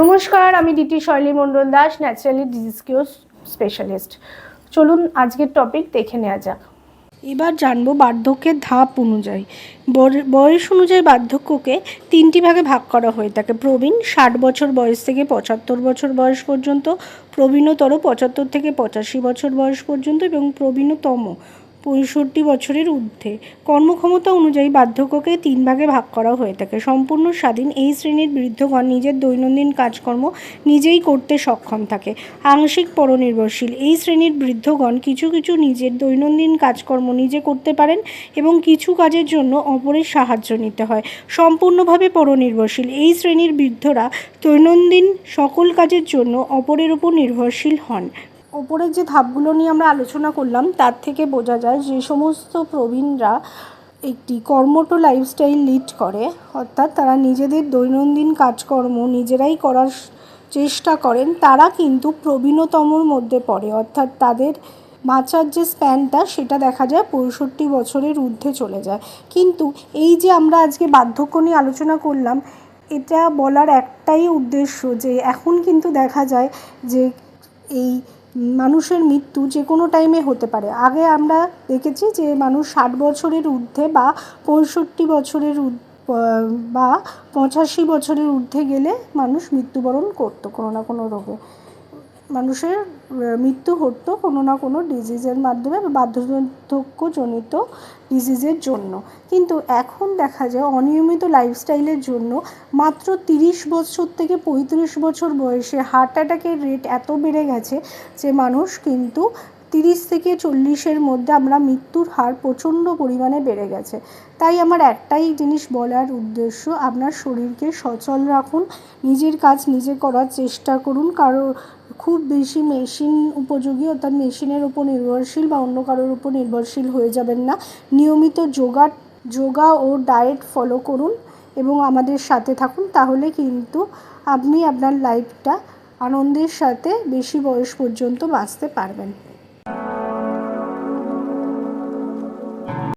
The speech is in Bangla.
নমস্কার, আমি DT Shaili Mondal Das, naturally disease cure specialist. চলুন আজকের টপিক দেখে নেওয়া যাক। এবার জানব বার্ধক্যের ধাপ অনুযায়ী। বয়স অনুযায়ী বার্ধক্যকে তিনটি ভাগে ভাগ করা হয়ে। থাকে প্রবীণ, ষাট বছর বয়স থেকে পঁচাত্তর বছর বয়স পর্যন্ত, প্রবীণতর পঁচাত্তর থেকে পঁচাশি বছর বয়স পর্যন্ত এবং প্রবীণতম পঁয়ষট্টি বছরের ঊর্ধ্বে। কর্মক্ষমতা অনুযায়ী বার্ধক্যকে তিন ভাগে ভাগ করা হয়ে থাকে। সম্পূর্ণ স্বাধীন এই শ্রেণির বৃদ্ধগণ নিজের দৈনন্দিন কাজকর্ম নিজেই করতে সক্ষম থাকে। আংশিক পরনির্ভরশীল এই শ্রেণির বৃদ্ধগণ কিছু কিছু নিজের দৈনন্দিন কাজকর্ম নিজে করতে পারেন এবং কিছু কাজের জন্য অপরের সাহায্য নিতে হয়। সম্পূর্ণভাবে পরনির্ভরশীল এই শ্রেণির বৃদ্ধরা দৈনন্দিন সকল কাজের জন্য অপরের উপর নির্ভরশীল হন। ওপরের যে ধাপগুলো নিয়ে আমরা আলোচনা করলাম, তার থেকে বোঝা যায় যে সমস্ত প্রবীণরা একটি কর্মঠ লাইফস্টাইল লিড করে। অর্থাৎ তারা নিজেদের দৈনন্দিন কাজকর্ম নিজেরাই করার চেষ্টা করেন, তারা কিন্তু প্রবীণতমর মধ্যে পড়ে। অর্থাৎ তাদের বাঁচার যে স্প্যানটা সেটা দেখা যায় পঁয়ষট্টি বছরের ঊর্ধ্বে চলে যায়। কিন্তু এই যে আমরা আজকে বার্ধক্য নিয়ে আলোচনা করলাম, এটা বলার একটাই উদ্দেশ্য যে এখন কিন্তু দেখা যায় যে এই মানুষের মৃত্যু যে কোনো টাইমে হতে পারে। আগে আমরা দেখেছি যে মানুষ ষাট বছরের ঊর্ধ্বে বা পঁয়ষট্টি বছরের বা পঁচাশি বছরের ঊর্ধ্বে গেলে মানুষ মৃত্যুবরণ করতো কোনো না কোনো রোগে। মানুষের মৃত্যু হতো কোনো না কোনো ডিজিজের মাধ্যমে বা ডিজিজের জন্য। কিন্তু এখন দেখা যায় অনিয়মিত লাইফস্টাইলের জন্য মাত্র তিরিশ বছর থেকে পঁয়ত্রিশ বছর বয়সে হার্ট অ্যাটাকের রেট এত বেড়ে গেছে যে মানুষ কিন্তু তিরিশ থেকে চল্লিশের মধ্যে আমরা মৃত্যুর হার প্রচণ্ড পরিমাণে বেড়ে গেছে। তাই আমার একটাই জিনিস বলার উদ্দেশ্য, আপনার শরীরকে সচল রাখুন, নিজের কাজ নিজে করার চেষ্টা করুন। কারও খুব বেশি মেশিন উপযোগী অর্থাৎ মেশিনের উপর নির্ভরশীল বা অন্য কারোর উপর নির্ভরশীল হয়ে যাবেন না। নিয়মিত যোগা যোগা ও ডায়েট ফলো করুন এবং আমাদের সাথে থাকুন। তাহলে কিন্তু আপনি আপনার লাইফটা আনন্দের সাথে বেশি বয়স পর্যন্ত বাঁচতে পারবেন।